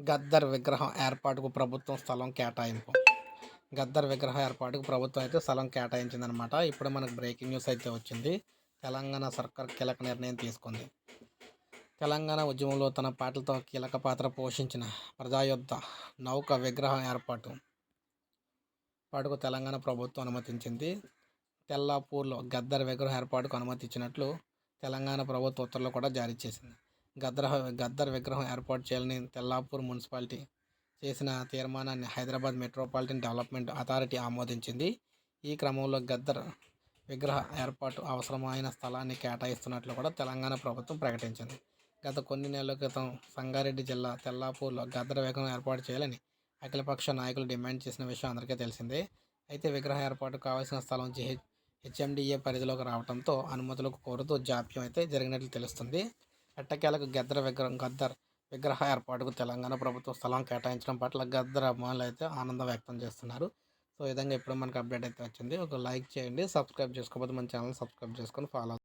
గద్దర్ విగ్రహం ఏర్పాటుకు ప్రభుత్వం స్థలం కేటాయింపు. గద్దర్ విగ్రహం ఏర్పాటుకు ప్రభుత్వం అయితే స్థలం కేటాయించిందనమాట. ఇప్పుడు మనకు బ్రేకింగ్ న్యూస్ అయితే వచ్చింది. తెలంగాణ సర్కార్ కీలక నిర్ణయం తీసుకుంది. తెలంగాణ ఉద్యమంలో తన పాటలతో కీలక పాత్ర పోషించిన ప్రజాయుద్ధ నౌక విగ్రహం ఏర్పాటు పాటుకు తెలంగాణ ప్రభుత్వం అనుమతించింది. తెల్లాపూర్లో గద్దర్ విగ్రహం ఏర్పాటుకు అనుమతి ఇచ్చినట్లు తెలంగాణ ప్రభుత్వ ఉత్తర్వులు కూడా జారీ చేసింది. గద్దర్ గద్దర్ విగ్రహం ఏర్పాటు చేయాలని తెల్లాపూర్ మున్సిపాలిటీ చేసిన తీర్మానాన్ని హైదరాబాద్ మెట్రోపాలిటన్ డెవలప్మెంట్ అథారిటీ ఆమోదించింది. ఈ క్రమంలో గద్దర్ విగ్రహ ఏర్పాటు అవసరమైన స్థలాన్ని కేటాయిస్తున్నట్లు కూడా తెలంగాణ ప్రభుత్వం ప్రకటించింది. గత కొన్ని నెలల క్రితం సంగారెడ్డి జిల్లా తెల్లాపూర్లో గద్దర్ విగ్రహం ఏర్పాటు చేయాలని అఖిలపక్ష నాయకులు డిమాండ్ చేసిన విషయం అందరికీ తెలిసిందే. అయితే విగ్రహ ఏర్పాటు కావాల్సిన స్థలం హెచ్ఎండిఏ పరిధిలోకి రావడంతో అనుమతులకు కోరుతూ జాప్యం అయితే జరిగినట్లు తెలుస్తుంది. ఎట్టకేలకు గద్దర్ విగ్రహం గద్దర్ విగ్రహ ఏర్పాటుకు తెలంగాణ ప్రభుత్వం స్థలం కేటాయించడం పట్ల గద్దర్ అభిమానులు అయితే ఆనందం వ్యక్తం చేస్తున్నారు. సో ఈ విధంగా ఇప్పుడు మనకు అప్డేట్ అయితే వచ్చింది. ఒక లైక్ చేయండి సబ్స్క్రైబ్ చేసుకోకపోతే మన ఛానల్ సబ్స్క్రైబ్ చేసుకొని ఫాలో